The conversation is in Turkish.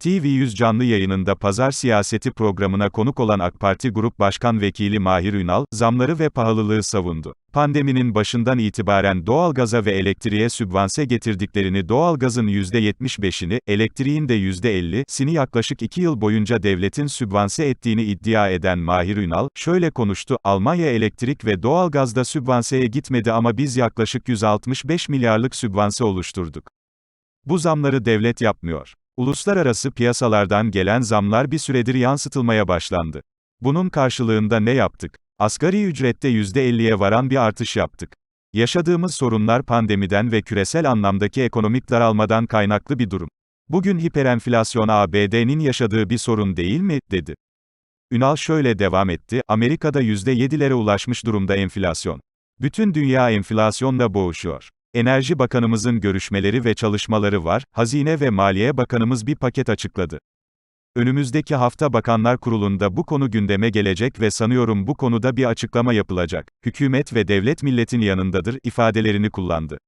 TV100 canlı yayınında Pazar Siyaseti programına konuk olan AK Parti Grup Başkan Vekili Mahir Ünal, zamları ve pahalılığı savundu. Pandeminin başından itibaren doğalgaza ve elektriğe sübvanse getirdiklerini doğalgazın %75'ini, elektriğin de %50'sini yaklaşık 2 yıl boyunca devletin sübvanse ettiğini iddia eden Mahir Ünal, şöyle konuştu, Almanya elektrik ve doğalgazda sübvanseye gitmedi ama biz yaklaşık 165 milyarlık sübvanse oluşturduk. Bu zamları devlet yapmıyor. Uluslararası piyasalardan gelen zamlar bir süredir yansıtılmaya başlandı. Bunun karşılığında ne yaptık? Asgari ücrette %50'ye varan bir artış yaptık. Yaşadığımız sorunlar pandemiden ve küresel anlamdaki ekonomik daralmadan kaynaklı bir durum. Bugün hiperenflasyon ABD'nin yaşadığı bir sorun değil mi, dedi. Ünal şöyle devam etti, Amerika'da %7'lere ulaşmış durumda enflasyon. Bütün dünya enflasyonla boğuşuyor. Enerji Bakanımızın görüşmeleri ve çalışmaları var, Hazine ve Maliye Bakanımız bir paket açıkladı. Önümüzdeki hafta Bakanlar Kurulu'nda bu konu gündeme gelecek ve sanıyorum bu konuda bir açıklama yapılacak. Hükümet ve devlet milletin yanındadır ifadelerini kullandı.